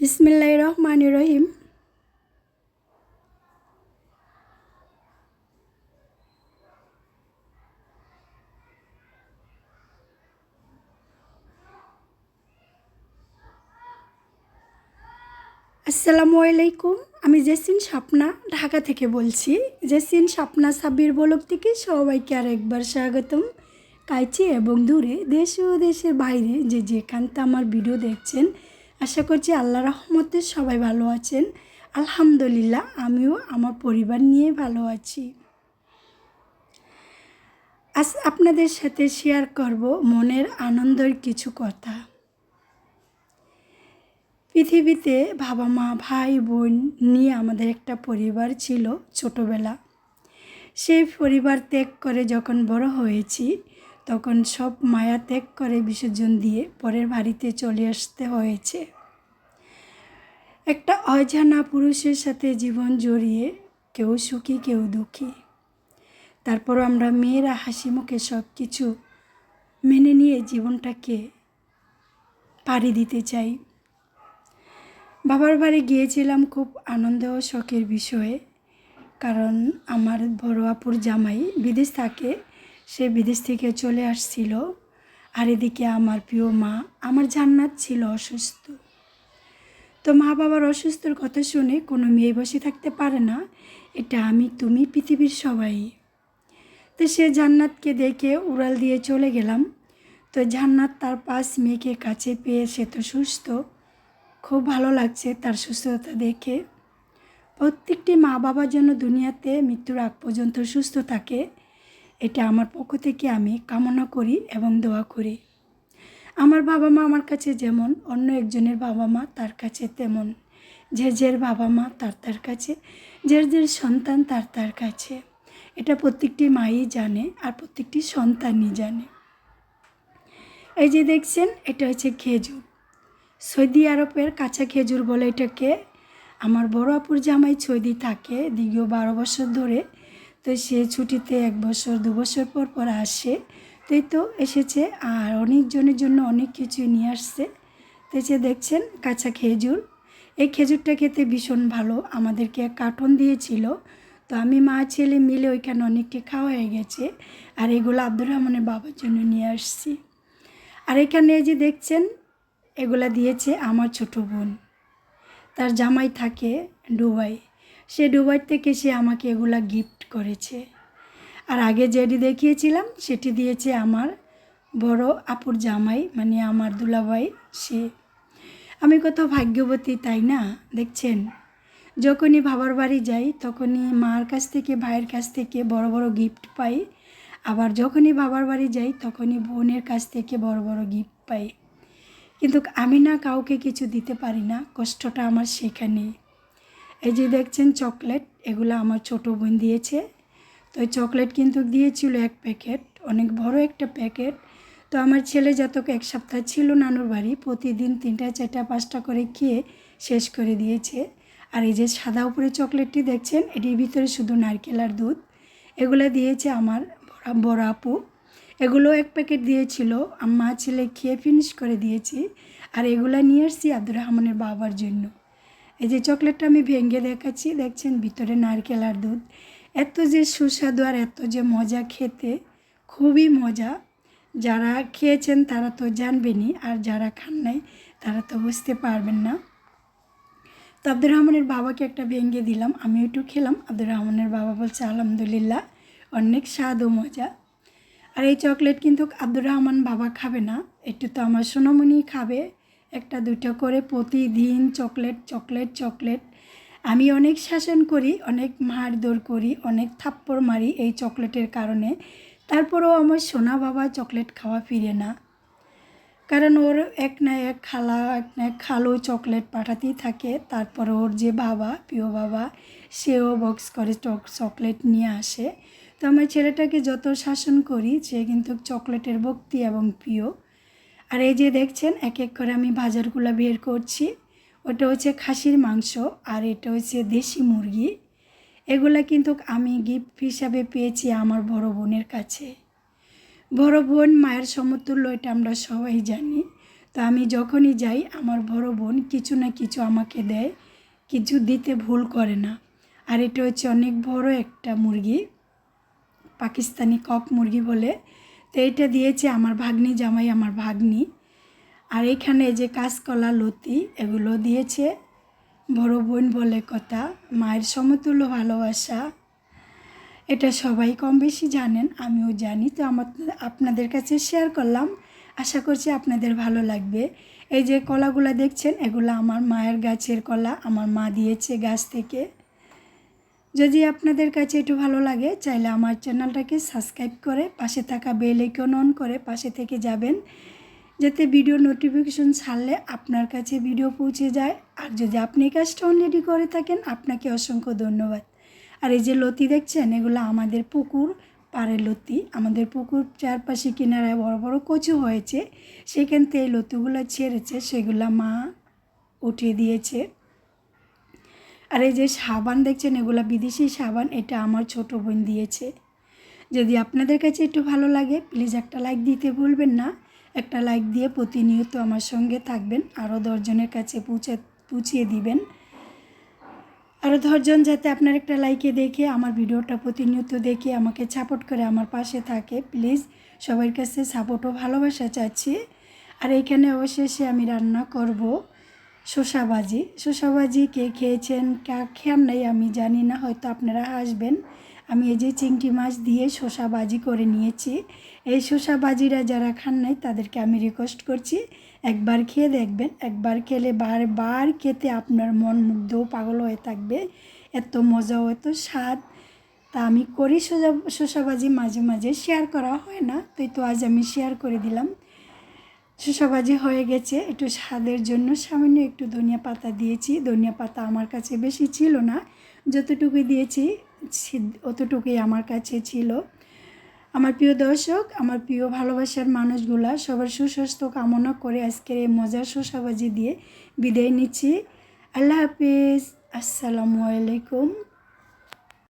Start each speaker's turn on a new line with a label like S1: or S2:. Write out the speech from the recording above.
S1: বিসমিল্লাহ রহমান রহিম আসসালামু আলাইকুম আমি জেসিন স্বপ্না ঢাকা থেকে বলছি। জেসিন স্বপ্না সাবির বলক থেকে সবাইকে আর একবার স্বাগতম। কাইচি এবং দূরে দেশ ও দেশের বাইরে যে যেখানতে আমার ভিডিও দেখছেন আশা করছি আল্লাহ রহমতে সবাই ভালো আছেন। আলহামদুলিল্লাহ, আমিও আমার পরিবার নিয়ে ভালো আছি। আজ আপনাদের সাথে শেয়ার করব মনের আনন্দের কিছু কথা। পৃথিবীতে বাবা মা, ভাই, বোন নিয়ে আমাদের একটা পরিবার ছিল ছোটোবেলা। সেই পরিবার ত্যাগ করে যখন বড় হয়েছি তখন সব মায়া ত্যাগ করে বিসর্জন দিয়ে পরের বাড়িতে চলে আসতে হয়েছে। একটা অজানা পুরুষের সাথে জীবন জড়িয়ে কেউ সুখী, কেউ দুঃখী। তারপরও আমরা মেয়েরা হাসি মুখে সব কিছু মেনে নিয়ে জীবনটাকে পাড়ি দিতে চাই। বাবার বাড়ি গিয়েছিলাম খুব আনন্দ ও শখের বিষয়ে, কারণ আমার বড় আপুর জামাই বিদেশ থাকে সে বিদেশ থেকে চলে আসছিল। আর এদিকে আমার প্রিয় মা আমার জান্নাত ছিল অসুস্থ। তো মা বাবার অসুস্থর কথা শুনে কোনো মেয়ে বসে থাকতে পারে না, এটা আমি, তুমি, পৃথিবীর সবাই। তো সে জান্নাতকে দেখে উড়াল দিয়ে চলে গেলাম। তো জান্নাত তার পাঁচ মেয়েকে কাছে পেয়ে সে তো সুস্থ। খুব ভালো লাগছে তার সুস্থতা দেখে। প্রত্যেকটি মা বাবার জন্য দুনিয়াতে মৃত্যুর আগ পর্যন্ত সুস্থ থাকে। এটা আমার পক্ষ থেকে আমি কামনা করি এবং দোয়া করি। আমার বাবা মা আমার কাছে যেমন, অন্য একজনের বাবা মা তার কাছে তেমন। যে যের বাবা মা তার তার কাছে, যে যে সন্তান তার তার কাছে। এটা প্রত্যেকটি মাই জানে আর প্রত্যেকটি সন্তানই জানে। এই যে দেখছেন, এটা হচ্ছে খেজুর। সৌদি আরবের কাঁচা খেজুর বলে এটাকে। আমার বড় আপুর জামাই সৌদি থাকে দীর্ঘ বারো বছর ধরে। তো সে ছুটিতে এক বছর, দু বছর পর পর আসে। তো এই তো এসেছে আর অনেকজনের জন্য অনেক কিছু নিয়ে আসছে। তো যে দেখছেন কাঁচা খেজুর। এই খেজুরটা খেতে ভীষণ ভালো। আমাদেরকে কার্টন দিয়েছিল। তো আমি মা, ছেলে মিলে ওইখানে অনেকটি খাওয়া হয়ে গেছে। আর এগুলো আব্দুর রহমানের বাবার জন্য নিয়ে আসছি। আর এখানে যে দেখছেন, এগুলা দিয়েছে আমার ছোটো বোন। তার জামাই থাকে ডুবাই সে ডুবাই থেকে সে আমাকে এগুলা গিফট করেছে। আর আগে যেটি দেখিয়েছিলাম, সেটি দিয়েছে আমার বড় আপুর জামাই মানে আমার দুলাভাই সে। আমি কত ভাগ্যবতী, তাই না? দেখছেন? যখনই বাবার বাড়ি যাই, তখনই মার কাছ থেকে, ভাইয়ের কাছ থেকে বড় বড় গিফট পাই। আবার যখনই বাবার বাড়ি যাই, তখনই বোনের কাছ থেকে বড় বড় গিফট পাই। কিন্তু আমি না কাউকে কিছু দিতে পারি না, কষ্টটা আমার সেখানেই এই যে দেখছেন চকলেট, এগুলো আমার ছোটো বোন দিয়েছে। তো চকলেট কিন্তু দিয়েছিল এক প্যাকেট, অনেক বড় একটা প্যাকেট। তো আমার ছেলে যতক এক সপ্তাহ ছিল নানুর বাড়ি, প্রতিদিন তিনটা, চারটা, পাঁচটা করে খেয়ে শেষ করে দিয়েছে। আর এই যে সাদা উপরে চকলেটটি দেখছেন, এটির ভিতরে শুধু নারকেল আর দুধ। এগুলো দিয়েছে আমার বড় আপু। এগুলো এক প্যাকেট দিয়েছিল মা ছেলে খেয়ে ফিনিশ করে দিয়েছি। আর এগুলো নিয়ে এসছি আব্দুর রহমানের বাবার জন্য। এই যে চকলেটটা আমি ভেঙে দেখাচ্ছি, দেখছেন? ভিতরে নারকেল আর দুধ। এত যে সুস্বাদু আর এত যে মজা খেতে, খুবই মজা। যারা খেয়েছেন তারা তো জানবেনই, আর যারা খান নাই তারা তো বুঝতে পারবেন না। তো আব্দুর রহমানের বাবাকে একটা ভেঙে দিলাম আমি একটু খেলাম। আব্দুর রহমানের বাবা বলছে, আলহামদুলিল্লাহ, অনেক স্বাদ ও মজা। আর এই চকলেট কিন্তু আব্দুর রহমান বাবা খাবে না, একটু তো আমার সোনামণি খাবে। একটা দুটো করে প্রতিদিন চকলেট চকলেট চকলেট। আমি অনেক শাসন করি, অনেক মারধর করি, অনেক থাপ্পড় মারি এই চকলেটের কারণে। তারপরেও আমার সোনা বাবা চকলেট খাওয়া ফিরে না। কারণ ওর এক না এক খালা, এক না এক খালো চকলেট পাঠাতেই থাকে। তারপর ওর যে বাবা, প্রিয় বাবা, সেও বক্স করে চকলেট নিয়ে আসে। তো আমার ছেলেটাকে যত শাসন করি, সে কিন্তু চকলেটের ভক্তি এবং প্রিয়। আর এই যে দেখছেন এক এক করে আমি বাজারগুলো বের করছি। ওটা হচ্ছে খাসির মাংস আর এটা হচ্ছে দেশি মুরগি। এগুলা কিন্তু আমি গিফট হিসাবে পেয়েছি আমার বড় বোনের কাছে। বড় বোন মায়ের সমতুল্য, এটা আমরা সবাই জানি। তো আমি যখনই যাই, আমার বড় বোন কিছু না কিছু আমাকে দেয়, কিছু দিতে ভুল করে না। আর এটা হচ্ছে অনেক বড় একটা মুরগি, পাকিস্তানি কক মুরগি বলে। তো এটা দিয়েছে আমার ভাগ্নি, জামাই আমার ভাগ্নি। আর এখানে যে কাঁচকলা, লতি, এগুলো দিয়েছে। বড় বোন বলে কথা, মায়ের সমতুল্য ভালোবাসা। এটা সবাই কম বেশি জানেন, আমিও জানি। তো আমার, আপনাদের কাছে শেয়ার করলাম। আশা করছি আপনাদের ভালো লাগবে। এই যে কলাগুলো দেখছেন, এগুলো আমার মায়ের গাছের কলা, আমার মা দিয়েছে গাছ থেকে। যদি আপনাদের কাছে একটু ভালো লাগে, চাইলে আমার চ্যানেলটাকে সাবস্ক্রাইব করে পাশে থাকা বেল আইকন অন করে পাশে থেকে যাবেন, যাতে ভিডিও নোটিফিকেশন ছাড়লে আপনার কাছে ভিডিও পৌঁছে যায়। আর যদি আপনি কাজটা অলরেডি করে থাকেন, আপনাকে অসংখ্য ধন্যবাদ। আর এই যে লতি দেখছেন, এগুলো আমাদের পুকুর পাড়ে লতি। আমাদের পুকুর চারপাশে কিনারায় বড় বড় কচু হয়েছে। সেখান থেকে এই লতিগুলো ছেড়েছে, সেগুলো মা উঠিয়ে দিয়েছে। আর এই যে সাবান দেখছেন, এগুলো বিদেশি সাবান, এটা আমার ছোট বোন দিয়েছে। যদি আপনাদের কাছে একটু ভালো লাগে প্লিজ একটা লাইক দিতে ভুলবেন না। একটা লাইক দিয়ে প্রতিনিয়ত আমার সঙ্গে থাকবেন আরও দশজনের কাছে পৌঁছে, পৌঁছিয়ে দিবেন। আরও দশজন যাতে আপনার একটা লাইকে দেখে, আমার ভিডিওটা প্রতিনিয়ত দেখে আমাকে সাপোর্ট করে আমার পাশে থাকে। প্লিজ সবার কাছে সাপোর্ট ও ভালোবাসা চাচ্ছি। আর এইখানে অবশেষে আমি রান্না করব। শসাবাজি শসাবাজি কে খেয়েছেন, কা খেয়ার নাই, আমি জানি না, হয়তো আপনারা আসবেন। আমি এই যে চিংড়ি মাছ দিয়ে শসা বাজি করে নিয়েছি। এই শসা বাজিরা যারা খান নাই, তাদেরকে আমি রিকোয়েস্ট করছি, একবার খেয়ে দেখবেন। একবার খেলে বারবার খেতে আপনার মন মুগ্ধ পাগল হয়ে থাকবে। এত মজা এত স্বাদ। তা আমি করি সোজা শসাবাজি মাঝে মাঝে। শেয়ার করা হয় না, তো তো আজ আমি শেয়ার করে দিলাম। শসাবাজি হয়ে গেছে। একটু স্বাদের জন্য সামান্য একটু ধনিয়া পাতা দিয়েছি। ধনিয়া পাতা আমার কাছে বেশি ছিল না। যতটুকু দিয়েছি অতটুকুই আমার কাছে ছিল। আমার প্রিয় দর্শক, আমার প্রিয় ভালোবাসার মানুষগুলা সবার সুস্বাস্থ্য কামনা করে আজকের এই মজার শসাবাজি দিয়ে বিদায় নিচ্ছি। আল্লাহ হাফিজ। আসসালামু আলাইকুম।